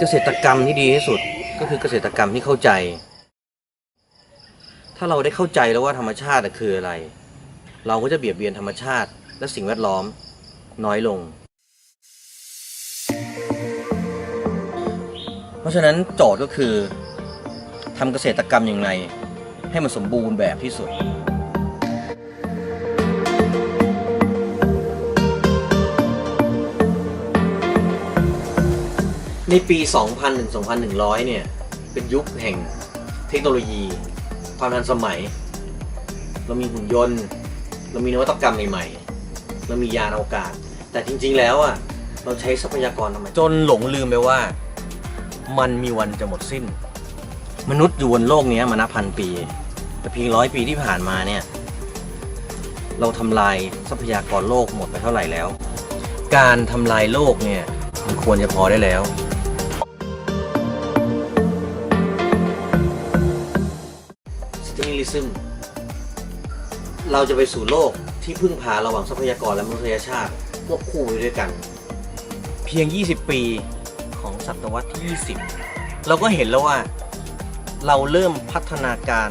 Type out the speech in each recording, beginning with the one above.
เกษตรกรรมที่ดีที่สุดก็คือเกษตรกรรมที่เข้าใจ ถ้าเราได้เข้าใจแล้วว่าธรรมชาติคืออะไร เราก็จะเบียดเบียนธรรมชาติ และสิ่งแวดล้อมน้อยลง เพราะฉะนั้นโจทย์ก็คือทำเกษตรกรรมอย่างไรให้มันสมบูรณ์แบบที่สุด ในปี 2000ถึง2100 เนี่ย เป็นยุคแห่งเทคโนโลยี ความทันสมัย เรามีหุ่นยนต์ เรามีนวัตกรรมใหม่ๆ เรามียานอวกาศ แต่จริงๆแล้วอะเราใช้ทรัพยากรธรรมจนหลงลืมไปว่า มันมีวันจะหมดสิ้น มนุษย์อยู่บนโลกนี้มานับพันปี แต่เพียงร้อยปีที่ผ่านมาเนี่ย เราทำลายทรัพยากรโลกหมดไปเท่าไหร่แล้ว การทำลายโลกเนี่ยมันควรจะพอได้แล้ว สติลิซึมเราจะไปสู่โลกที่พึ่งพาระหว่างทรัพยากรและมนุษยชาติควบคู่ไปด้วยกัน เพียง 20 ปีของศตวรรษที่ 20 เราก็เห็นแล้วว่า เราเริ่มพัฒนาการ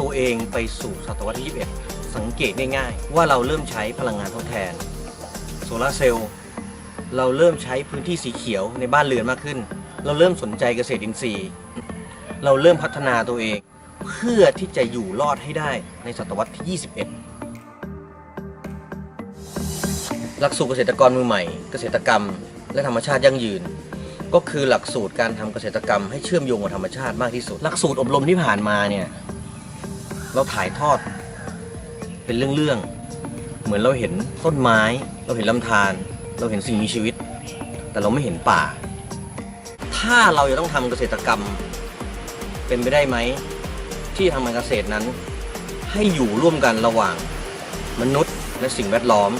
ตัวเองไปสู่ศตวรรษที่ 21 สังเกตง่ายๆว่าเราเริ่มใช้พลังงานทดแทน โซลาร์เซลล์เราเริ่มใช้พื้นที่สีเขียวในบ้านเรือนมากขึ้น เราเริ่มสนใจเกษตรอินทรีย์ เราเริ่มพัฒนาตัวเอง เพื่อที่จะอยู่รอดให้ได้ในศตวรรษที่ 21 หลักสูตรเกษตรกรมือใหม่ เกษตรกรรม และธรรมชาติยั่งยืน ก็คือหลักสูตรการทำเกษตรกรรมให้เชื่อมโยงกับธรรมชาติมากที่สุด หลักสูตรอบรมที่ผ่านมาเนี่ยเราถ่ายทอดเป็นเรื่องๆเหมือนเราเห็นต้นไม้ เราเห็นลำธารเราเห็นสิ่งมีชีวิต แต่เราไม่เห็นป่า ถ้าเราจะต้องทำเกษตรกรรมเป็นไปได้ไหม ที่ทำการเกษตรนั้น ให้อยู่ร่วมกันระหว่างมนุษย์และสิ่งแวดล้อม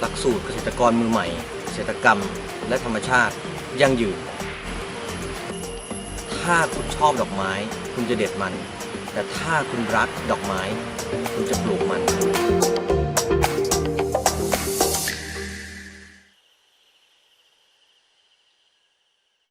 หลักสูตรเกษตรกรมือใหม่เกษตรกรรม และธรรมชาติยั่งยืน ถ้าคุณชอบดอกไม้ คุณจะเด็ดมัน แต่ถ้าคุณรักดอกไม้ คุณจะปลูกมัน